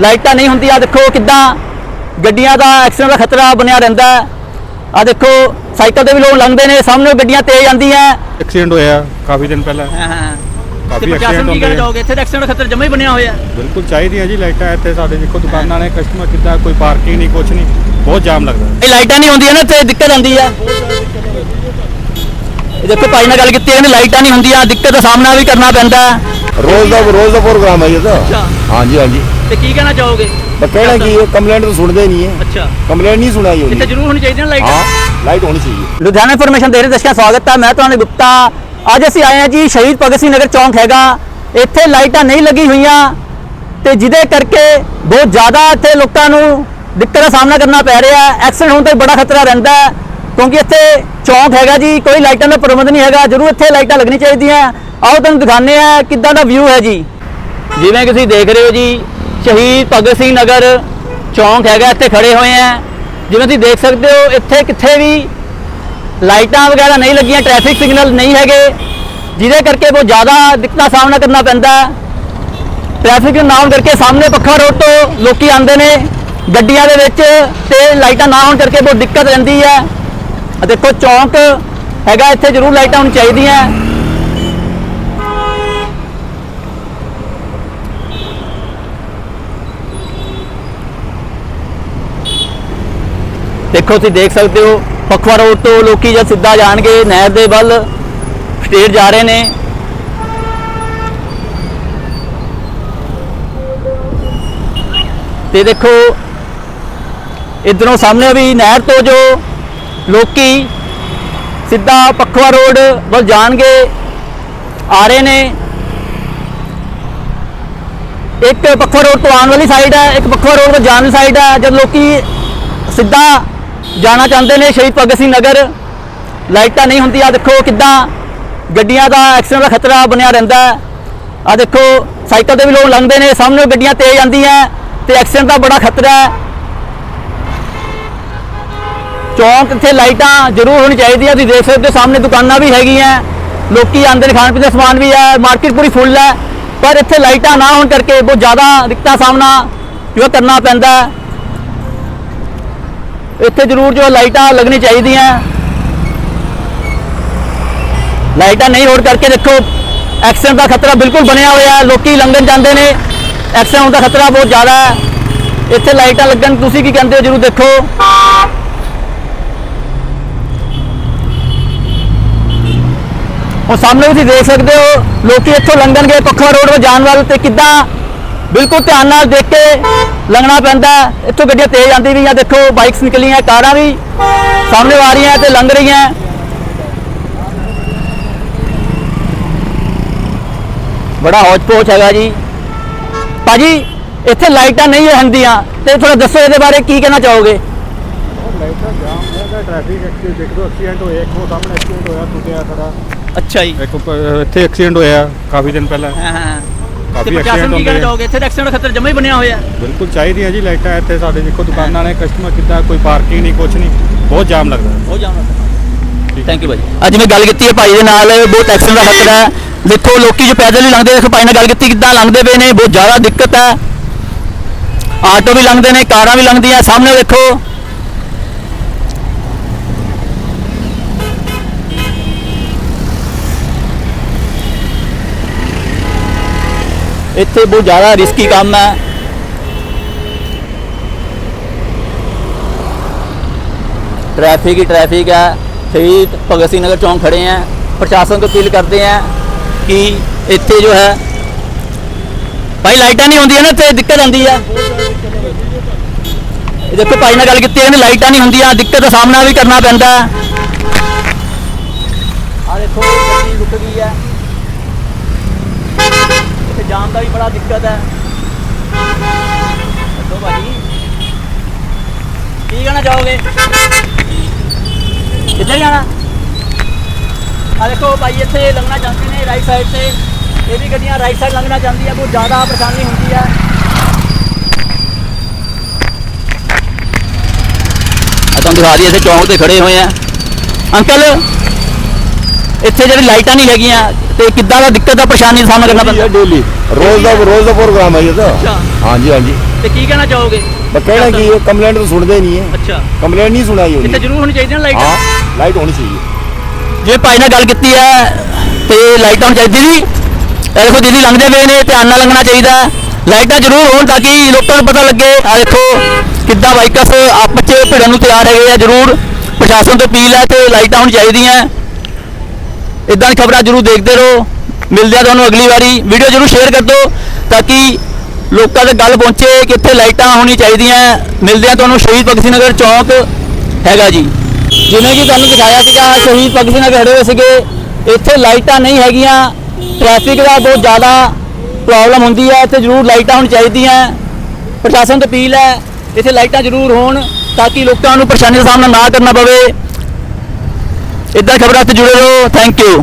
ਲਾਈਟਾਂ ਨਹੀਂ ਹੁੰਦੀਆਂ ਦੇਖੋ ਕਿੱਦਾਂ ਗੱਡੀਆਂ ਦਾ ਐਕਸੀਡੈਂਟ ਦਾ ਖਤਰਾ ਬਣਿਆ ਰਹਿੰਦਾ ਆ ਦੇਖੋ ਸਾਈਕਲ ਤੇ ਵੀ ਲੋਕ ਲੰਘਦੇ ਨੇ ਸਾਹਮਣੇ ਗੱਡੀਆਂ ਤੇਜ਼ ਆਉਂਦੀਆਂ। ਐਕਸੀਡੈਂਟ ਹੋਇਆ ਕਾਫੀ ਦਿਨ ਪਹਿਲਾਂ। ਹਾਂ ਹਾਂ। ਕਾਫੀ ਕਹਿਣਾ ਹੁੰਦੇ। ਚਾਹੋਗੇ ਇੱਥੇ ਤਾਂ ਐਕਸੀਡੈਂਟ ਦਾ ਖਤਰਾ ਜਮਾ ਹੀ ਬਣਿਆ ਹੋਇਆ। ਬਿਲਕੁਲ ਚਾਹੀਦੀ ਹੈ ਜੀ ਲਾਈਟਾਂ ਇੱਥੇ ਸਾਡੇ ਦੇਖੋ ਦੁਕਾਨਾਂ ਨੇ ਕਸਟਮਰ ਕਿੱਦਾਂ ਕੋਈ ਪਾਰਕਿੰਗ ਨਹੀਂ ਕੁਛ ਨਹੀਂ ਬਹੁਤ ਜਾਮ ਲੱਗਦਾ। ਇਹ ਲਾਈਟਾਂ ਨਹੀਂ ਹੁੰਦੀਆਂ ਨਾ ਤੇ ਦਿੱਕਤ ਆਉਂਦੀ ਆ। ਇਹ ਦੇਖੋ ਭਾਈ ਨਾਲ ਗੱਲ ਕੀਤੀ ਇਹਨੇ ਲਾਈਟਾਂ ਨਹੀਂ ਹੁੰਦੀਆਂ ਦਿੱਕਤ ਦਾ ਸਾਹਮਣਾ ਵੀ ਕਰਨਾ ਪੈਂਦਾ। ਰੋਜ਼ ਦਾ ਰੋਜ਼ ਦਾ ਪ੍ਰੋਗਰਾਮ ਹੈ ਇਹ ਤਾਂ। ਹਾਂਜੀ ਹਾਂਜੀ। ਤੇ ਕੀ ਕਹਿਣਾ ਚਾਹੋਗੇ? ਪਰ ਕਹਿਣਾ ਕੀ ਹੈ ਕੰਪਲੇਂਟ ਤਾਂ ਸੁਣਦੇ ਨਹੀਂ ਹੈ। ਅੱਛਾ। ਕੰਪਲੇਂਟ ਨਹੀਂ ਸੁਣਾਈ ਇੱਥੇ ਹੋਈ ਜ਼ਰੂਰ ਹੋਣੀ ਚਾਹੀਦੀ ਨਾ ਲਾਈਟ ਹਾਂ ਲਾਈਟ ਹੋਣੀ ਚਾਹੀਏ ਲੁਧਿਆਣਾ ਇਨਫੋਰਮੇਸ਼ਨ ਦੇ ਰਹੇ ਦਰਸ਼ਕਾਂ ਦਾ ਸਵਾਗਤ ਹੈ ਮੈਂ ਤੁਹਾਨੂੰ ਗੁਪਤਾ। ਅੱਜ ਅਸੀਂ ਆਏ ਹਾਂ ਜੀ ਸ਼ਹੀਦ ਭਗਤ ਸਿੰਘ ਨਗਰ ਚੌਂਕ ਹੈਗਾ। ਇੱਥੇ ਲਾਈਟਾਂ ਨਹੀਂ ਲੱਗੀ ਹੋਈਆਂ ਤੇ ਜਿਹਦੇ ਕਰਕੇ ਬਹੁਤ ਜ਼ਿਆਦਾ ਇੱਥੇ ਲੋਕਾਂ ਨੂੰ ਦਿੱਕਤ ਦਾ ਸਾਹਮਣਾ ਕਰਨਾ ਪੈ ਰਿਹਾ ਹੈ। ਐਕਸੀਡੈਂਟ ਹੋਣ ਦਾ ਵੀ ਬੜਾ ਖਤਰਾ ਰਹਿੰਦਾ ਹੈ ਕਿਉਂਕਿ ਇੱਥੇ ਚੌਂਕ ਹੈਗਾ ਜੀ ਕੋਈ ਲਾਈਟਾਂ ਦਾ ਪ੍ਰਬੰਧ ਨਹੀਂ ਹੈਗਾ। ਜ਼ਰੂਰ ਇੱਥੇ ਲਾਈਟਾਂ ਲੱਗਣੀ ਚਾਹੀਦੀਆਂ। ਆਓ ਤੁਹਾਨੂੰ ਦਿਖਾਉਂਦੇ ਆ ਕਿੱਦਾਂ ਦਾ ਵਿਊ ਹੈ ਜੀ। ਜਿਵੇਂ ਕਿ ਤੁਸੀਂ ਦੇਖ ਰਹੇ ਹੋ ਜੀ ਸ਼ਹੀਦ ਭਗਤ ਸਿੰਘ ਨਗਰ ਚੌਂਕ ਹੈਗਾ, ਇੱਥੇ ਖੜੇ ਹੋਏ ਆ। ਜਿਵੇਂ ਤੁਸੀਂ ਦੇਖ ਸਕਦੇ ਹੋ, ਇੱਥੇ ਕਿੱਥੇ ਵੀ ਲਾਈਟਾਂ ਵਗੈਰਾ ਨਹੀਂ ਲੱਗੀਆਂ ਟ੍ਰੈਫਿਕ ਸਿਗਨਲ ਨਹੀਂ ਹੈਗੇ। ਜਿਹਦੇ ਕਰਕੇ ਬਹੁਤ ਜ਼ਿਆਦਾ ਦਿੱਕਤਾਂ ਦਾ ਸਾਹਮਣਾ ਕਰਨਾ ਪੈਂਦਾ। ਹੈ ਟ੍ਰੈਫਿਕ ਨਾ ਹੋਣ ਕਰਕੇ ਸਾਹਮਣੇ ਪੱਖਾ ਰੋਡ ਤੋਂ ਲੋਕੀ ਆਉਂਦੇ ਨੇ ਗੱਡੀਆਂ ਦੇ ਵਿੱਚ ਤੇ ਲਾਈਟਾਂ ਨਾ ਹੋਣ ਕਰਕੇ ਬਹੁਤ ਦਿੱਕਤ ਰਹਿੰਦੀ ਹੈ ਦੇਖੋ, ਚੌਂਕ ਹੈਗਾ, ਇੱਥੇ ਜ਼ਰੂਰ ਲਾਈਟਾਂ ਹੋਣੀ ਚਾਹੀਦੀਆਂ। ਦੇਖੋ, ਤੁਸੀਂ ਦੇਖ ਸਕਦੇ ਹੋ, ਪਖਵਾ ਰੋਡ ਤੋਂ ਲੋਕੀ ਜਦ ਸਿੱਧਾ ਜਾਣਗੇ, ਨਹਿਰ ਦੇ ਵੱਲ ਸਟੇਟ ਜਾ ਰਹੇ ਨੇ। ਤੇ ਦੇਖੋ, ਇਧਰੋਂ ਸਾਹਮਣੇ ਵੀ ਨਹਿਰ ਤੋਂ ਜੋ ਲੋਕੀ ਸਿੱਧਾ ਪਖਵਾ ਰੋਡ ਵੱਲ ਜਾਣਗੇ, ਆ ਰਹੇ ਨੇ। ਇੱਕ ਪਖਵਾ ਰੋਡ ਤੋਂ ਆਉਣ ਵਾਲੀ ਸਾਈਡ ਹੈ, ਇੱਕ ਪਖਵਾ ਰੋਡ ਤੋਂ ਜਾਣ ਵਾਲੀ ਸਾਈਡ ਹੈ, ਜਦ ਲੋਕੀ ਸਿੱਧਾ ਜਾਣਾ ਚਾਹੁੰਦੇ ਨੇ ਸ਼ਹੀਦ ਭਗਤ ਸਿੰਘ ਨਗਰ। ਲਾਈਟਾਂ ਨਹੀਂ ਹੁੰਦੀਆਂ ਦੇਖੋ ਕਿੱਦਾਂ ਗੱਡੀਆਂ ਦਾ ਐਕਸੀਡੈਂਟ ਦਾ ਖਤਰਾ ਬਣਿਆ ਰਹਿੰਦਾ ਆ ਦੇਖੋ, ਸਾਈਕਲ ਤੇ ਵੀ ਲੋਕ ਲੰਘਦੇ ਨੇ, ਸਾਹਮਣੇ ਗੱਡੀਆਂ ਤੇਜ਼ ਆਉਂਦੀਆਂ ਤੇ ਐਕਸੀਡੈਂਟ ਦਾ ਬੜਾ ਖਤਰਾ ਹੈ। ਚੌਂਕ ਇੱਥੇ ਲਾਈਟਾਂ ਜ਼ਰੂਰ ਹੋਣੀ ਚਾਹੀਦੀਆਂ, ਤੁਸੀਂ ਦੇਖ ਸਕਦੇ ਹੋ ਸਾਹਮਣੇ ਦੁਕਾਨਾਂ ਵੀ ਹੈਗੀਆਂ। ਲੋਕੀ ਆਉਂਦੇ ਨੇ, ਖਾਣ ਪੀਣ ਦਾ ਸਮਾਨ ਵੀ ਹੈ ਮਾਰਕੀਟ ਪੂਰੀ ਫੁੱਲ ਹੈ। ਪਰ ਇੱਥੇ ਲਾਈਟਾਂ ਨਾ ਹੋਣ ਕਰਕੇ ਬਹੁਤ ਜ਼ਿਆਦਾ ਦਿੱਕਤਾਂ ਦਾ ਸਾਹਮਣਾ ਜੋ ਕਰਨਾ ਪੈਂਦਾ ਇੱਥੇ ਜ਼ਰੂਰ ਜੋ ਲਾਈਟਾਂ ਲੱਗਣੀ ਚਾਹੀਦੀਆਂ। ਲਾਈਟਾਂ ਨਹੀਂ ਹੋਣ ਕਰਕੇ ਦੇਖੋ ਐਕਸੀਡੈਂਟ ਦਾ ਖਤਰਾ ਬਿਲਕੁਲ ਬਣਿਆ ਹੋਇਆ ਹੈ। ਲੋਕੀ ਲੰਘਣ ਜਾਂਦੇ ਨੇ। ਐਕਸੀਡੈਂਟ ਦਾ ਖਤਰਾ ਬਹੁਤ ਜ਼ਿਆਦਾ ਹੈ। ਇੱਥੇ ਲਾਈਟਾਂ ਲੱਗਣ, ਤੁਸੀਂ ਕੀ ਕਹਿੰਦੇ ਹੋ? ਜ਼ਰੂਰ ਦੇਖੋ। ਉਹ ਸਾਹਮਣੇ ਤੁਸੀਂ ਦੇਖ ਸਕਦੇ ਹੋ, ਲੋਕੀ ਇੱਥੋਂ ਲੰਘਣਗੇ, ਪੱਖਾ ਰੋਡ ਵੱਲ ਜਾਣ ਵਾਲੇ ਤੇ ਕਿੱਦਾਂ ਬਿਲਕੁਲ ਧਿਆਨ ਨਾਲ ਦੇਖ ਕੇ ਲੰਘਣਾ ਪੈਂਦਾ। ਇੱਥੋਂ ਗੱਡੀਆਂ ਤੇਜ਼ ਆਉਂਦੀ ਵੀ ਆ ਦੇਖੋ ਬਾਈਕਸ ਨਿਕਲੀਆਂ ਕਾਰਾਂ ਵੀ ਸਾਹਮਣੇ ਆ ਰਹੀਆਂ ਤੇ ਲੰਘ ਰਹੀਆਂ। ਬੜਾ ਹੌਜ ਪੋਚ ਹੈਗਾ ਜੀ। ਭਾਜੀ ਇੱਥੇ ਲਾਈਟਾਂ ਨਹੀਂ ਹੁੰਦੀਆਂ ਤੇ ਥੋੜਾ ਦੱਸੋ ਇਹਦੇ ਬਾਰੇ ਕੀ ਕਹਿਣਾ ਚਾਹੋਗੇ? ਲਾਈਟਾਂ ਜਾਮ ਹੈਗਾ ਟ੍ਰੈਫਿਕ ਐਕਸੀਡੈਂਟ ਦੇਖ ਐਕਸੀਡੈਂਟ ਹੋਇਆ ਇੱਕ ਉਹ ਸਾਹਮਣੇ ਐਕਸੀਡੈਂਟ ਹੋਇਆ ਟੁੱਟਿਆ ਖੜਾ। ਅੱਛਾ ਜੀ। ਇੱਕ ਇੱਥੇ ਐਕਸੀਡੈਂਟ ਹੋਇਆ ਕਾਫੀ ਦਿਨ ਪਹਿਲਾਂ। ਹਾਂ ਹਾਂ। ਕਾਫੀ ਤੇ ਪ੍ਰਸ਼ਾਸਨ accident ਕੀ ਕਹਿਣਾ ਹੁੰਦੇ ਆ। ਚਾਹੋਗੇ? ਇੱਥੇ ਐਕਸੀਡੈਂਟ ਖਤਰਾ ਜਮਾ ਹੀ ਬਣਿਆ ਹੋਇਆ ਬਿਲਕੁਲ ਚਾਹੀਦੀ ਹੈ ਜੀ ਲਾਈਟਾਂ ਇੱਥੇ ਸਾਡੇ ਦੇਖੋ ਦੁਕਾਨਾਂ ਨੇ ਕਸਟਮਰ ਕਿੱਦਾਂ ਕੋਈ ਪਾਰਕਿੰਗ ਨਹੀਂ ਕੁਛ ਨਹੀਂ ਬਹੁਤ ਜਾਮ ਲੱਗਦਾ। ਹੋ। ਜਾਣਾ ਥੈਂਕ ਯੂ ਭਾਈ ਅੱਜ ਮੈਂ ਗੱਲ ਕੀਤੀ ਹੈ ਭਾਈ ਦੇ ਨਾਲ ਬਹੁਤ ਐਕਸੀਡੈਂਟ ਦਾ ਖਤਰਾ ਹੈ। ਦੇਖੋ ਲੋਕੀ ਜੋ ਪੈਦਲ ਹੀ ਲੰਘਦੇ ਦੇਖੋ ਭਾਈ ਨਾਲ ਗੱਲ ਕੀਤੀ ਕਿੱਦਾਂ ਲੰਘਦੇ ਪਏ ਨੇ ਬਹੁਤ ਜ਼ਿਆਦਾ ਦਿੱਕਤ ਹੈ। ਆਟੋ ਵੀ ਲੰਘਦੇ ਨੇ ਕਾਰਾਂ ਵੀ ਲੰਘਦੀਆਂ ਸਾਹਮਣੇ ਦੇਖੋ। ਇੱਥੇ ਬਹੁਤ ਜ਼ਿਆਦਾ ਰਿਸਕੀ ਕੰਮ ਹੈ ट्रैफिक ही ट्रैफिक है शहीद भगत सिंह नगर चौंक खड़े हैं प्रशासन को अपील करते हैं कि ਇੱਥੇ ਜੋ ਹੈ ਭਾਈ ਲਾਈਟਾਂ ਨਹੀਂ ਹੁੰਦੀਆਂ ਨਾ ਤੇ ਦਿੱਕਤ ਆਉਂਦੀ ਹੈ ਇਹ ਦੇਖੋ ਭਾਈ ਨਾਲ ਗੱਲ ਕੀਤੀ ਇਹਨੇ ਲਾਈਟਾਂ ਨਹੀਂ ਹੁੰਦੀਆਂ ਦਿੱਕਤ ਦਾ ਸਾਹਮਣਾ ਵੀ ਕਰਨਾ ਪੈਂਦਾ ਹੈ ਆ ਦੇਖੋ ਗੱਡੀ ਰੁਕ ਗਈ ਹੈ ਇੱਥੇ ਜਾਮ ਦਾ ਵੀ ਬੜਾ ਦਿੱਕਤ ਹੈ ਦੱਸੋ ਭਾਜੀ ਕੀ ਕਹਿਣਾ ਚਾਹੋਗੇ ਕਿੱਧਰ ਜਾਣਾ ਆ ਦੇਖੋ ਭਾਈ ਇੱਥੇ ਲੰਘਣਾ ਚਾਹੁੰਦੇ ਨੇ ਰਾਈਟ ਸਾਈਡ ਤੇ ਇਹ ਵੀ ਗੱਡੀਆਂ ਰਾਈਟ ਸਾਈਡ ਲੰਘਣਾ ਚਾਹੁੰਦੀਆਂ ਬਹੁਤ ਜ਼ਿਆਦਾ ਪਰੇਸ਼ਾਨੀ ਹੁੰਦੀ ਹੈ ਆ ਤੁਹਾਨੂੰ ਦਿਖਾ ਦਈਏ ਇੱਥੇ ਚੌਂਕ ਤੇ ਖੜੇ ਹੋਏ ਆ ਅੰਕਲ ਇੱਥੇ ਜਿਹੜੀ ਲਾਈਟਾਂ ਨਹੀਂ ਹੈਗੀਆਂ ਤੇ ਕਿੱਦਾਂ ਦਾ ਦਿੱਕਤ ਦਾ ਪਰੇਸ਼ਾਨੀ ਦਾ ਸਾਹਮਣਾ ਕਰਨਾ ਪੈਂਦਾ? ਡੇਲੀ ਰੋਜ਼ ਦਾ ਰੋਜ਼ ਦਾ ਪ੍ਰੋਗਰਾਮ ਹੈ ਇਹ ਤਾਂ। ਹਾਂਜੀ ਹਾਂਜੀ। ਤੇ ਕੀ ਕਹਿਣਾ ਚਾਹੋਗੇ? ਬਸ ਕਹਿਣਾ ਕੀ ਹੈ ਕੰਪਲੇਂਟ ਤਾਂ ਸੁਣਦੇ ਨਹੀਂ ਹੈ। ਅੱਛਾ। ਕੰਪਲੇਂਟ ਨਹੀਂ ਸੁਣਾਈ ਇੱਥੇ ਉਹਨੇ ਜ਼ਰੂਰ ਹੋਣੀ ਚਾਹੀਦੀ ਨਾ ਲਾਈਟ? ਹਾਂ ਲਾਈਟ ਹੋਣੀ ਚਾਹੀਏ ਜੇ ਭਾਈ ਨਾਲ ਗੱਲ ਕੀਤੀ ਹੈ ਤੇ ਲਾਈਟਾਂ ਹੋਣੀ ਚਾਹੀਦੀ। ਜੀ ਇਹ ਦੇਖੋ ਦੀਦੀ ਲੰਘਦੇ ਪਏ ਨੇ ਧਿਆਨ ਨਾਲ ਲੰਘਣਾ ਚਾਹੀਦਾ। ਲਾਈਟਾਂ ਜ਼ਰੂਰ ਹੋਣ ਤਾਂ ਕਿ ਲੋਕਾਂ ਨੂੰ ਪਤਾ ਲੱਗੇ। ਆ ਦੇਖੋ ਕਿੱਦਾਂ ਬਾਈਕਰਸ ਆਪਸ 'ਚ ਭਿੜਨ ਨੂੰ ਤਿਆਰ ਹੈਗੇ ਆ ਜ਼ਰੂਰ। ਪ੍ਰਸ਼ਾਸਨ ਤੋਂ ਅਪੀਲ ਹੈ ਤੇ ਲਾਈਟਾਂ ਹੋਣੀ ਚਾਹੀਦੀਆਂ। ਇਦਾਂ ਦੀ ਖਬਰਾਂ ਜ਼ਰੂਰ ਦੇਖਦੇ ਰਹੋ। ਮਿਲਦੇ ਆ ਤੁਹਾਨੂੰ ਅਗਲੀ ਵਾਰੀ। ਵੀਡੀਓ ਜ਼ਰੂਰ ਸ਼ੇਅਰ ਕਰ ਦਿਓ ਤਾਂ ਕਿ ਲੋਕਾਂ ਤੱਕ ਗੱਲ ਪਹੁੰਚੇ ਕਿ ਇੱਥੇ ਲਾਈਟਾਂ ਹੋਣੀ ਚਾਹੀਦੀਆਂ। ਮਿਲਦੇ ਆ ਤੁਹਾਨੂੰ ਸ਼ਹੀਦ ਭਗਤ ਸਿੰਘ ਨਗਰ ਚੌਂਕ। ਹੈਗਾ ਜੀ। ਜਿਵੇਂ ਕਿ ਤੁਹਾਨੂੰ ਦਿਖਾਇਆ ਸੀਗਾ ਸ਼ਹੀਦ ਭਗਤ ਸਿੰਘ ਨਗਰ ਖੜੇ ਹੋਏ ਸੀਗੇ। ਇੱਥੇ ਲਾਈਟਾਂ ਨਹੀਂ ਹੈਗੀਆਂ। ਟ੍ਰੈਫਿਕ ਦਾ ਬਹੁਤ ਜ਼ਿਆਦਾ ਪ੍ਰੋਬਲਮ ਹੁੰਦੀ ਹੈ ਇੱਥੇ ਜ਼ਰੂਰ ਲਾਈਟਾਂ ਹੋਣੀ ਚਾਹੀਦੀਆਂ। ਪ੍ਰਸ਼ਾਸਨ ਤੋਂ ਅਪੀਲ ਹੈ, ਇੱਥੇ ਲਾਈਟਾਂ ਜ਼ਰੂਰ ਹੋਣ ਤਾਂ ਕਿ ਲੋਕਾਂ ਨੂੰ ਪਰੇਸ਼ਾਨੀ ਦਾ ਸਾਹਮਣਾ ਨਾ ਕਰਨਾ ਪਵੇ। ਇਦਾਂ ਖਬਰਾਂ ਤੇ ਜੁੜੇ ਰਹੋ। Thank you